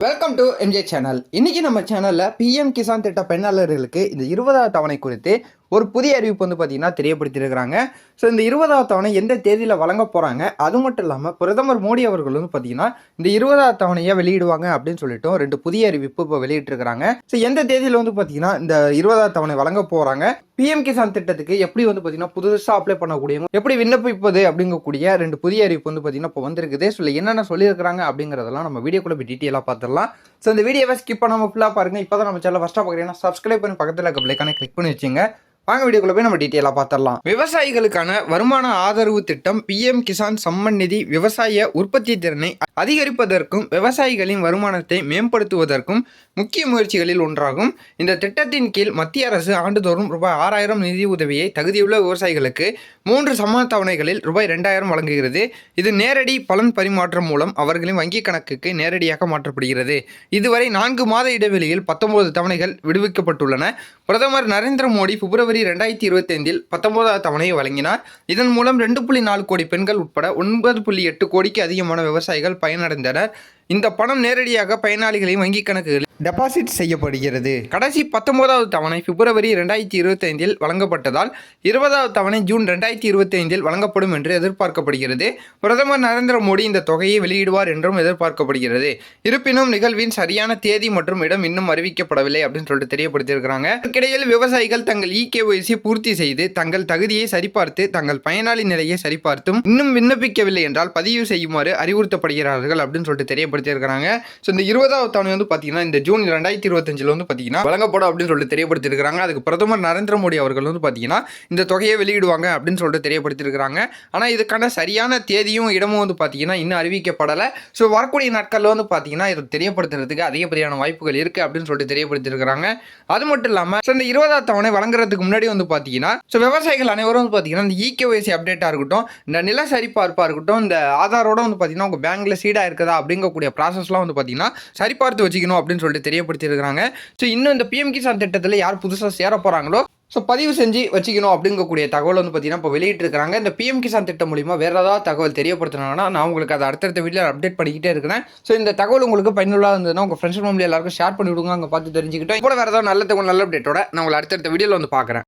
Welcome to MJ channel இன்னைக்கு நம்ம சேனல்ல பிஎம் கிசான் திட்ட பெண்ணாளர்களுக்கு இந்த இருபதாவது தவணை குறித்து ஒரு புதிய அறிவிப்பு வந்து பார்த்தீங்கன்னா தெரியப்படுத்தியிருக்கிறாங்க. ஸோ இந்த இருபதாவது தவணை எந்த தேதியில் வழங்க போகிறாங்க அது மட்டும் இல்லாமல் பிரதமர் மோடி அவர்கள் வந்து பார்த்தீங்கன்னா இந்த இருபதாவது தவணையை வெளியிடுவாங்க அப்படின்னு சொல்லிட்டு ரெண்டு புதிய அறிவிப்பு இப்போ வெளியிட்டிருக்கிறாங்க. ஸோ எந்த தேதியில் வந்து பார்த்தீங்கன்னா இந்த இருபதாவது தவணை வழங்க போகிறாங்க பிஎம் கிசான் திட்டத்துக்கு எப்படி வந்து பார்த்தீங்கன்னா புதுசாக அப்ளை பண்ணக்கூடியவங்க எப்படி விண்ணப்பிப்பது அப்படிங்கக்கூடிய ரெண்டு புதிய அறிவிப்பு வந்து பார்த்தீங்கன்னா இப்போ வந்திருக்குது. ஸோ என்னென்ன சொல்லியிருக்கிறாங்க அப்படிங்கிறதெல்லாம் நம்ம வீடியோக்குள்ள போய் டீட்டெயிலாக பார்த்துடலாம் ஸோ இந்த வீடியோவை ஸ்கிப் பண்ணாமல் ஃபுல்லாக பாருங்க. இப்போ தான் நம்ம சேனல் ஃபஸ்ட்டாக பார்க்குறீங்கன்னா சப்ஸ்கிரைப் பண்ணி பக்கத்தில் இருக்க பிள்ளைக்கான கிளிக் பண்ணி வச்சுங்க. வாங்க வீடியோக்குள்ள போய் நம்ம டீட்டெயிலாக பார்த்துடலாம் விவசாயிகளுக்கான வருமான ஆதரவு திட்டம் பிஎம் கிசான் சம்மன் நிதி விவசாய உற்பத்தி திறனை அதிகரிப்பதற்கும் விவசாயிகளின் வருமானத்தை மேம்படுத்துவதற்கும் முக்கிய முயற்சிகளில் ஒன்றாகும். இந்த திட்டத்தின் கீழ் மத்திய அரசு ஆண்டுதோறும் ரூபாய் ஆறாயிரம் நிதி உதவியை தகுதியுள்ள விவசாயிகளுக்கு மூன்று சம தவணைகளில் ரூபாய் ரெண்டாயிரம் வழங்குகிறது. இது நேரடி பலன் பரிமாற்றம் மூலம் அவர்களின் வங்கிக் கணக்குக்கு நேரடியாக மாற்றப்படுகிறது. இதுவரை நான்கு மாத இடைவெளியில் பத்தொன்பது தவணைகள் விடுவிக்கப்பட்டுள்ளன. பிரதமர் நரேந்திர மோடி பிப்ரவரி ரெண்டாயிரத்தி இருபத்தைந்தில் பத்தொன்பதாவது தவணையை வழங்கினார். இதன் மூலம் ரெண்டு புள்ளி நாலு கோடி பெண்கள் உட்பட ஒன்பது புள்ளி எட்டு கோடிக்கு அதிகமான விவசாயிகள் பயனடைந்தனர். இந்த பணம் நேரடியாக பயனாளிகளின் வங்கிக் கணக்குகளில் டெபாசிட் செய்யப்படுகிறது. கடைசி பத்தொன்பதாவது தவணை பிப்ரவரி ரெண்டாயிரத்தி இருபத்தைந்தில் வழங்கப்பட்டதால் இருபதாவது தவணை ஜூன் ரெண்டாயிரத்தி இருபத்தைந்தில் வழங்கப்படும் என்று எதிர்பார்க்கப்படுகிறது. பிரதமர் நரேந்திர மோடி இந்த தொகையை வெளியிடுவார் என்றும் எதிர்பார்க்கப்படுகிறது. இருப்பினும் நிகழ்வின் சரியான தேதி மற்றும் இடம் இன்னும் அறிவிக்கப்படவில்லை அப்படின்னு சொல்லிட்டு தெரியப்படுத்தியிருக்கிறாங்க. இதற்கிடையில் விவசாயிகள் தங்கள் இகேஒய்சி பூர்த்தி செய்து தங்கள் தகுதியை சரிபார்த்து தங்கள் பயனாளி நிலையை சரிபார்த்தும் இன்னும் விண்ணப்பிக்கவில்லை என்றால் பதிவு செய்யுமாறு அறிவுறுத்தப்படுகிறார்கள் அப்படின்னு சொல்லிட்டு தெரியப்படுத்தியிருக்கிறாங்க. ஸோ இந்த இருபதாவது தவணை வந்து பார்த்தீங்கன்னா இந்த ஜூன் ரெண்டாயிரத்தி இருபத்தஞ்சில் வந்து பார்த்தீங்கன்னா வழங்கப்படும் அப்படின்னு சொல்லிட்டு தெரியப்படுத்தியிருக்கிறாங்க. அதுக்கு பிரதமர் நரேந்திர மோடி அவர்கள் வந்து பார்த்தீங்கன்னா இந்த தொகையை வெளியிடுவாங்க அப்படின்னு சொல்லிட்டு தெரியப்படுத்தியிருக்கிறாங்க. ஆனால் இதுக்கான சரியான தேதியும் இடமும் வந்து பார்த்தீங்கன்னா இன்னும் அறிவிக்கப்படலை. ஸோ வரக்கூடிய நாட்களில் வந்து பார்த்தீங்கன்னா இதை தெரியப்படுத்துறதுக்கு அதிகப்படியான வாய்ப்புகள் இருக்குது அப்படின்னு சொல்லிட்டு தெரியப்படுத்தியிருக்கிறாங்க. அது மட்டும் இல்லாமல் ஸோ இந்த இருபதாம் தவணை வழங்குறதுக்கு முன்னாடி வந்து பார்த்தீங்கன்னா ஸோ விவசாயிகள் அனைவரும் வந்து பார்த்தீங்கன்னா இந்த இகேஒய்சி அப்டேட்டாக இருக்கட்டும் இந்த நில சரிபார்ப்பாக இருக்கட்டும் இந்த ஆதாரோட வந்து பார்த்தீங்கன்னா உங்கள் பேங்க்கில் சீடாக இருக்குதா அப்படிங்கக்கூடிய ப்ராசஸ்லாம் வந்து பார்த்தீங்கன்னா சரிபார்த்து வச்சுக்கணும் அப்படின்னு சொல்லிட்டு தெரியப்படுத்தியிருக்கிறாங்க. ஸோ இன்னும் இந்த பிஎம் கிசான் திட்டத்தில் யார் புதுசாக சேர போகிறாங்களோ ஸோ பதிவு செஞ்சு வச்சுக்கணும் அப்படிங்கக்கூடிய தகவல் வந்து பார்த்தீங்கன்னா இப்போ வெளியிட்டிருக்காங்க இந்த பிஎம் கிசான் திட்டம் மூலிமா வேறு ஏதாவது தகவல் தெரியப்படுத்தினாங்கன்னா நான் உங்களுக்கு அதை அடுத்தடுத்த வீட்டில் அப்டேட் பண்ணிக்கிட்டே இருக்கிறேன். ஸோ இந்த தகவல் உங்களுக்கு பயனுள்ளாக இருந்ததுன்னா உங்கள் ஃப்ரெண்ட்ஸ் ஃபேமிலி எல்லாருக்கும் ஷேர் பண்ணி விடுங்க அங்கே பார்த்து தெரிஞ்சுக்கிட்டோம். இப்போ வேறு ஏதாவது நல்ல தகவல் நல்ல அப்டேட்டோட நான் உங்களை அடுத்தடுத்த வீடியோவில் வந்து பார்க்குறேன்.